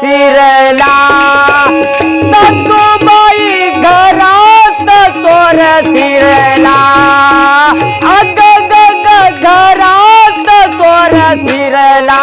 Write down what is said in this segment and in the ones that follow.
शिरला. सतुबाई घरात सोर शिरला. अग ग घरात सोर शिरला.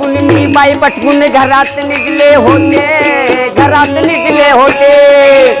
भाई बचपन घर निकले होते घर निकले होते।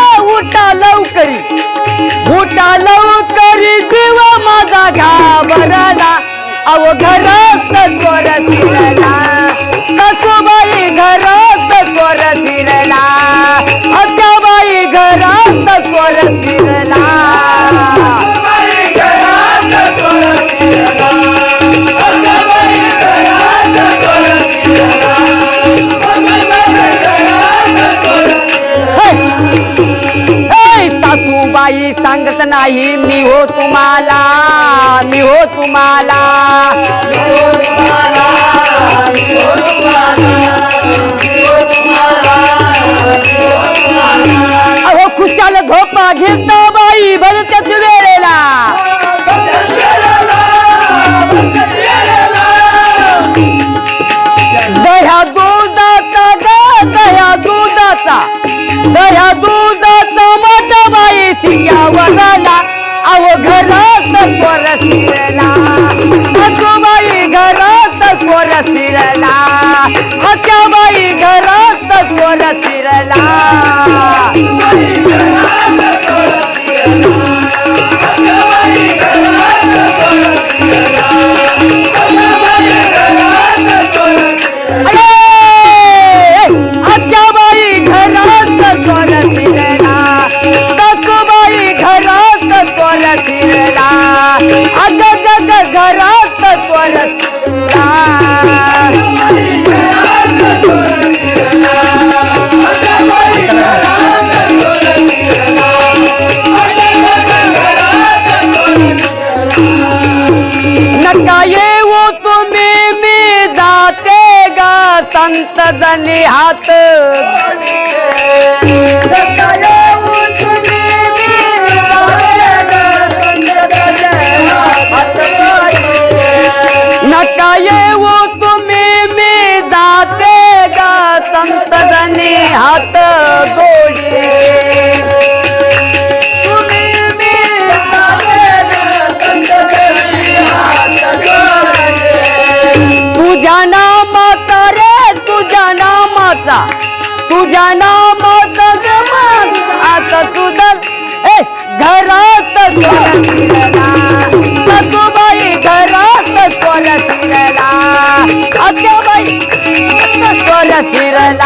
लवकरी. उठा लवकरी जीव माझा घाबरला अव घरात काही सांगत नाही मी हो तुम्हाला मी हो तुम्हाला. बाई वगला अव घरात स्वर शिरला. बाई घरात स्वर शिरला. बाई संत जनी हात. नामाचा तुझ्या नामाचा तुझ्या नामात गमन आता तुझं ए घरात सोल सतुबाई घरात सोल फिरला अत्याबाई सोल फिरला